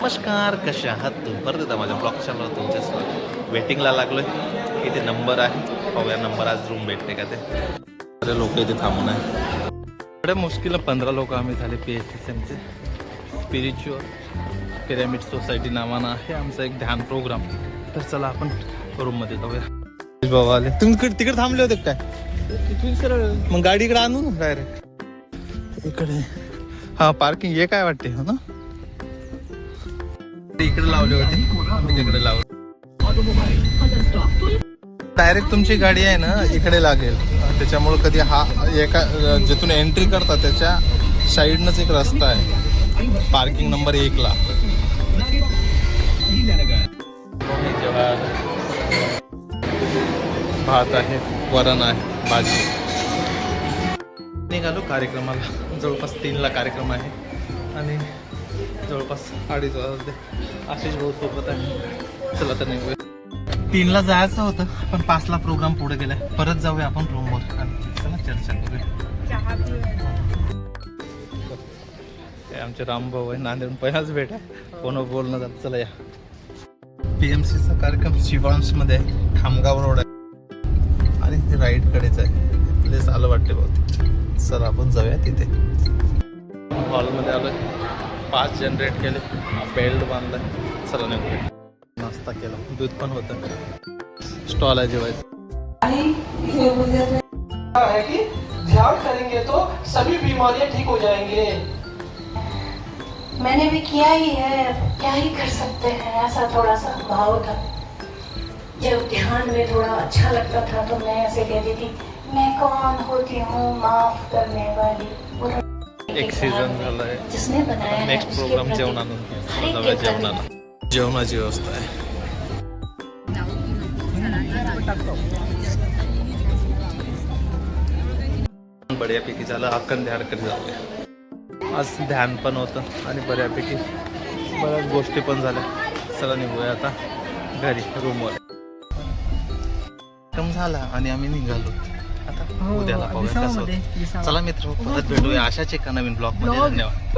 नमस्कार कशा आहात तुम्ही? परत येता माझ्या ब्लॉग चॅनलवर तुमच्या स्वागत. वेटिंगला लागलोय. किती नंबर आहे. पाहूया नंबर आज रूम भेटते का ते. लोक इथे थांबून आहे एवढ्या मुश्किल पंधरा लोक आम्ही झाले पी एस सी एमचे स्पिरिच्युअल पिरॅमिड सोसायटी नावानं आहे आमचा एक ध्यान प्रोग्राम तर चला आपण रूममध्ये जाऊया. बाबा आले. तुम्ही तिकडे थांबले होते काय? मग गाडी इकडे आणू ना डायरेक्ट इकडे. हा पार्किंग हे काय वाटते हो ना? ते इकडे लावले होते. तिकडे लावले. डायरेक्ट तुमची गाडी आहे ना इकडे लागेल. त्याच्यामुळे कधी हा एका जिथून एंट्री करता त्याच्या साईडनच एक रस्ता आहे. पार्किंग नंबर एकला भात आहे वरण आहे भाजी. निघालो कार्यक्रमाला. जवळपास तीनला कार्यक्रम आहे. आणि जवळपास अडीच वाजते आशिष भाऊ सोबत आहे. चला तर निघूया. तीनला जायचं होतं पण पाचला प्रोग्राम पुढे गेलाय परत जाऊया आपण रूमवर आणि चला चर्चा करूया. आमचे रामभाऊ आहे नांदेड पहिलाच भेट आहे. फोनवर बोलणं झालं? चला या. पी एम सीचा कार्यक्रम शिवांशमध्ये आहे खामगाव रोड आहे. आणि ते राईटकडेच आहे. प्लेस आलं वाटते बहुतेक. सर आपण जाऊया तिथे. हॉलमध्ये आलोय. पाच जनरेट केले बेल्ट बांधलाय चला नाश्ता केला दूध पण होतं. स्टॉल आहे जेवायचं. है कि ध्यान करेंगे तो सभी बीमारियाँ ठीक हो जाएँगे. मैंने भी किया ही है क्या ही कर सकते हैं ऐसा थोड़ा सा भाव था। जब ध्यान में थोड़ा अच्छा लगता था तो मैं ऐसे कहती थी मैं कौन होती हूँ माफ़ करने वाली? वो एक सीझन झालाय. नेक्स्ट प्रोग्राम जेवणानंतर जेवणाला. जेवणाची व्यवस्था आहे. बऱ्यापैकी झालं. अखंड ध्यानकडे जाऊया आज ध्यान पण होतं आणि बऱ्यापैकी बऱ्याच गोष्टी पण झाल्या. चला निघूया आता घरी रूमवर कम झाला आणि आम्ही निघालो. आता उद्याला पाहूया. कसं होतं. चला मित्र परत भेटूया अशाच एका नवीन ब्लॉगमध्ये. धन्यवाद.